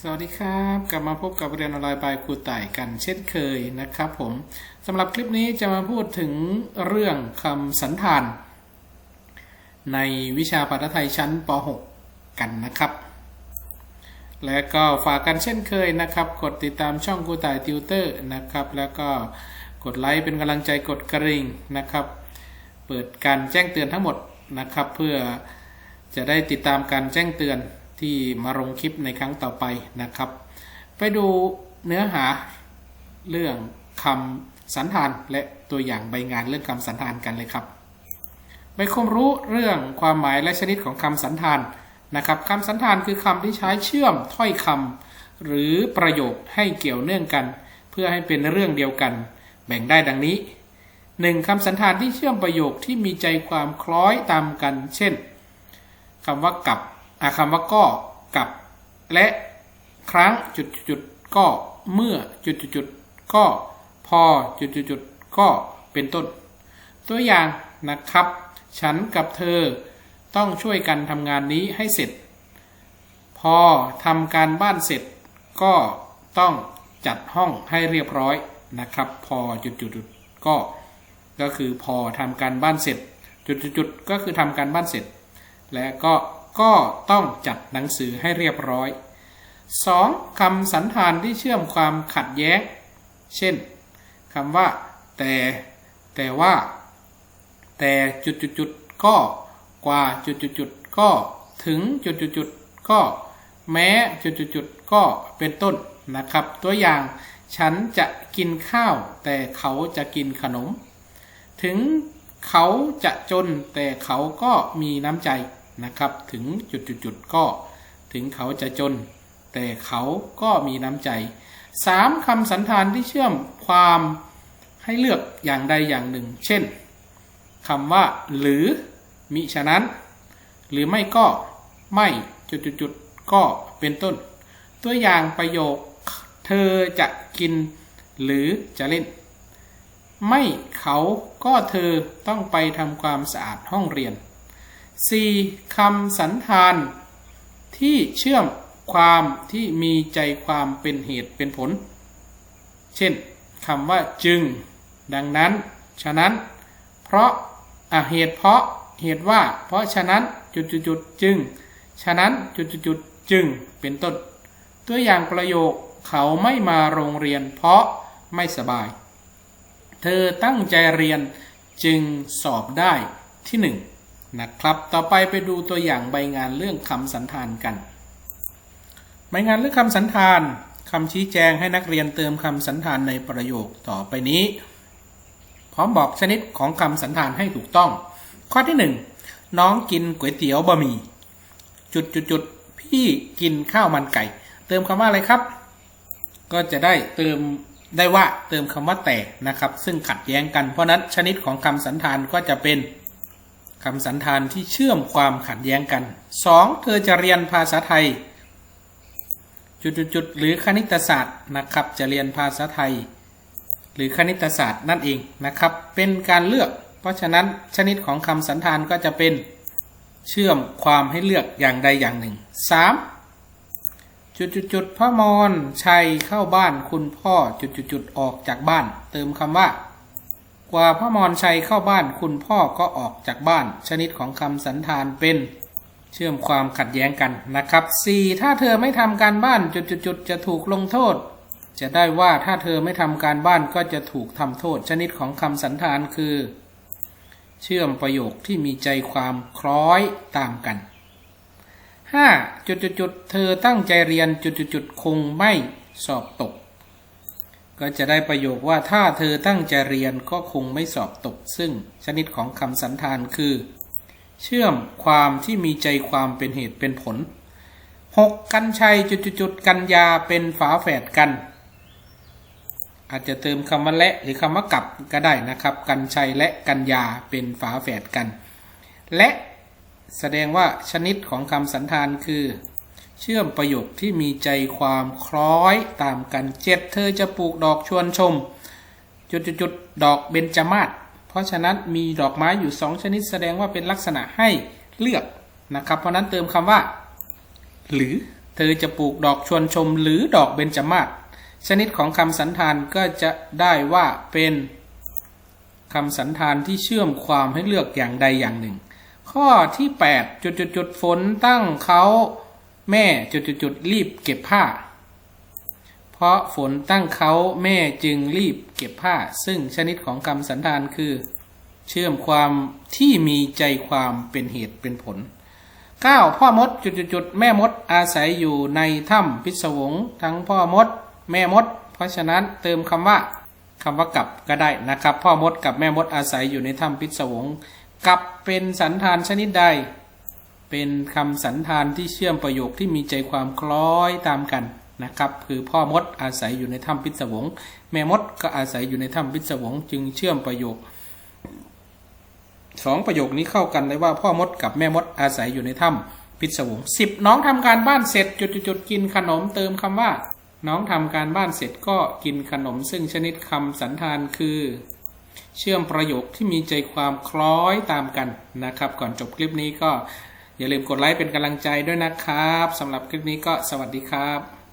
สวัสดีครับ กลับมาพบกับเรียนออนไลน์บายครูต่ายกันเช่นเคยนะครับผมสำหรับคลิปนี้จะมาพูดถึงเรื่องคำสันธาน ในวิชาภาษาไทยชั้นป .6 กันนะครับ และก็ฝากกันเช่นเคยนะครับ กดติดตามช่องครูต่ายติวเตอร์นะครับ แล้วก็กดไลค์เป็นกำลังใจกดกระดิ่งนะครับ เปิดการแจ้งเตือนทั้งหมดนะครับ เพื่อจะได้ติดตามการแจ้งเตือน ที่มาลงคลิปในครั้งต่อไปนะครับ ไปดูเนื้อหาเรื่องคำสันธานและตัวอย่างใบงานเรื่องคำสันธานกันเลยครับใบความรู้เรื่องความหมายและชนิดของคำสันธานนะครับคำสันธานคือคำที่ใช้เชื่อมถ้อยคำหรือประโยคให้เกี่ยวเนื่องกัน เพื่อให้เป็นเรื่องเดียวกัน แบ่งได้ดังนี้ 1. คำสันธานที่เชื่อมประโยคที่มีใจความคล้อยตามกัน เช่นคำว่ากับ คำว่าก็กับ และครั้งจุดจุดก็เมื่อจุดจุดก็พอจุดจุดก็เป็นต้น ตัวอย่างนะครับ ฉันกับเธอต้องช่วยกันทำงานนี้ให้เสร็จ พอทำการบ้านเสร็จก็ต้องจัดห้องให้เรียบร้อยนะครับ พอจุดจุดก็ก็คือพอทำการบ้านเสร็จจุดจุดก็คือทำการบ้านเสร็จ และก็ ก็ต้องจัดหนังสือให้เรียบร้อย 2. คำสันธานที่เชื่อมความขัดแย้ง เช่นคำว่า แต่ แต่ว่า แต่จุดจุดจุดก็กว่าจุดจุดจุดก็ถึงจุดจุดจุดก็แม้จุดจุดจุดก็เป็นต้นนะครับ ตัวอย่างฉันจะกินข้าว แต่เขาจะกินขนม ถึงเขาจะจนแต่เขาก็มีน้ำใจ นะครับ ถึงจุดจุดจุดก็ถึงเขาจะจน แต่เขาก็มีน้ำใจสามคำสันธานที่เชื่อมความให้เลือกอย่างใดอย่างหนึ่ง เช่นคำว่า หรือมิฉะนั้น หรือไม่ก็ไม่จุดจุดจุดก็เป็นต้น ตัวอย่างประโยคเธอจะกินหรือจะเล่น ไม่เขาก็เธอต้องไปทำความสะอาดห้องเรียน 4. คำสันธาน ที่เชื่อมความที่มีใจความเป็นเหตุเป็นผล เช่นคำว่าจึง ดังนั้น ฉะนั้น เพราะอะเหตุเพราะเหตุว่า เพราะฉะนั้นจุดจุดจุดจึง ฉะนั้นจุดจุดจุดจึงเป็นต้น ตัวอย่างประโยคเขาไม่มาโรงเรียน เพราะไม่สบาย เธอตั้งใจเรียนจึงสอบได้ที่หนึ่ง นะครับ ต่อไปไปดูตัวอย่างใบงานเรื่องคำสันธานกัน ใบงานเรื่องคำสันธานคำชี้แจงให้นักเรียนเติมคำสันธานในประโยคต่อไปนี้ พร้อมบอกชนิดของคำสันธานให้ถูกต้อง ข้อที่หนึ่งน้องกินก๋วยเตี๋ยวบะหมี่ จุดจุดจุดพี่กินข้าวมันไก่ เติมคำว่าอะไรครับ ก็จะได้เติมได้ว่าเติมคำว่าแต่นะครับ ซึ่งขัดแย้งกันเพราะนั้นชนิดของคำสันธานก็จะเป็น คำสันธานที่เชื่อมความขัดแย้งกัน 2. เธอจะเรียนภาษาไทย จุดๆหรือคณิตศาสตร์นะครับจะเรียนภาษาไทย หรือคณิตศาสตร์นั่นเองนะครับ เป็นการเลือก เพราะฉะนั้นชนิดของคำสันธานก็จะเป็นเชื่อมความให้เลือกอย่างใดอย่างหนึ่ง 3. จุดๆพ่อมอนชัยเข้าบ้านคุณพ่อจุดๆออกจากบ้าน เติมคำว่า กว่าพระมรชัยเข้าบ้านคุณพ่อก็ออกจากบ้าน ชนิดของคำสันธานเป็นเชื่อมความขัดแย้งกันนะครับ 4. ถ้าเธอไม่ทำการบ้านจุดๆจะถูกลงโทษ จะได้ว่าถ้าเธอไม่ทำการบ้านก็จะถูกทำโทษ ชนิดของคำสันธานคือ เชื่อมประโยคที่มีใจความคล้อยตามกัน 5. จุดๆเธอตั้งใจเรียนจุดๆคงไม่สอบตก ก็จะได้ประโยคว่าถ้าเธอตั้งใจเรียนก็คงไม่สอบตก ซึ่งชนิดของคำสันธานคือ เชื่อมความที่มีใจความเป็นเหตุเป็นผล 6. กันชัยจุดๆกันยาเป็นฝาแฝดกัน อาจจะเติมคำว่าและหรือคำว่ากับก็ได้นะครับ กันชัยและกันยาเป็นฝาแฝดกัน และแสดงว่าชนิดของคำสันธานคือ เชื่อมประโยคที่มีใจความคล้อยตามกันเจ็ดเธอจะปลูกดอกชวนชมจุดจุดจุดดอกเบญจมาศเพราะฉะนั้นมีดอกไม้อยู่สองชนิดแสดงว่าเป็นลักษณะให้เลือกนะครับ เพราะนั้นเติมคำว่า หรือเธอจะปลูกดอกชวนชม หรือดอกเบญจมาศชนิดของคำสันธานก็จะได้ว่าเป็นคำสันธานที่เชื่อมความให้เลือกอย่างใดอย่างหนึ่ง ข้อที่8จุดจุดจุดๆๆฝนตั้งเขา แม่จุดจุดจุดๆรีบเก็บผ้า เพราะฝนตั้งเขาแม่จึงรีบเก็บผ้า ซึ่งชนิดของคำสันธานคือ เชื่อมความที่มีใจความเป็นเหตุเป็นผล 9. พ่อมดจุดจุดจุดๆๆแม่มดอาศัยอยู่ในถ้ำพิศวง ทั้งพ่อมด แม่มด เพราะฉะนั้นเติมคำว่าคำว่ากับก็ได้นะครับ พ่อมดกับแม่มดอาศัยอยู่ในถ้ำพิศวงกับเป็นสันธานชนิดใด เป็นคำสันธานที่เชื่อมประโยคที่มีใจความคล้อยตามกันนะครับ คือพ่อมดอาศัยอยู่ในถ้ำพิศวง แม่มดก็อาศัยอยู่ในถ้ำพิศวง จึงเชื่อมประโยคสองประโยคนี้เข้ากันเลยว่าพ่อมดกับแม่มดอาศัยอยู่ในถ้ำพิศวงสิบน้องทำการบ้านเสร็จจุดจุดจดๆๆกินขนมเติมคำว่า น้องทำการบ้านเสร็จก็กินขนม ซึ่งชนิดคำสันธานคือ เชื่อมประโยคที่มีใจความคล้อยตามกันนะครับ ก่อนจบคลิปนี้ก็ อย่าลืมกดไลค์เป็นกำลังใจด้วยนะครับสำหรับคลิปนี้ก็สวัสดีครับ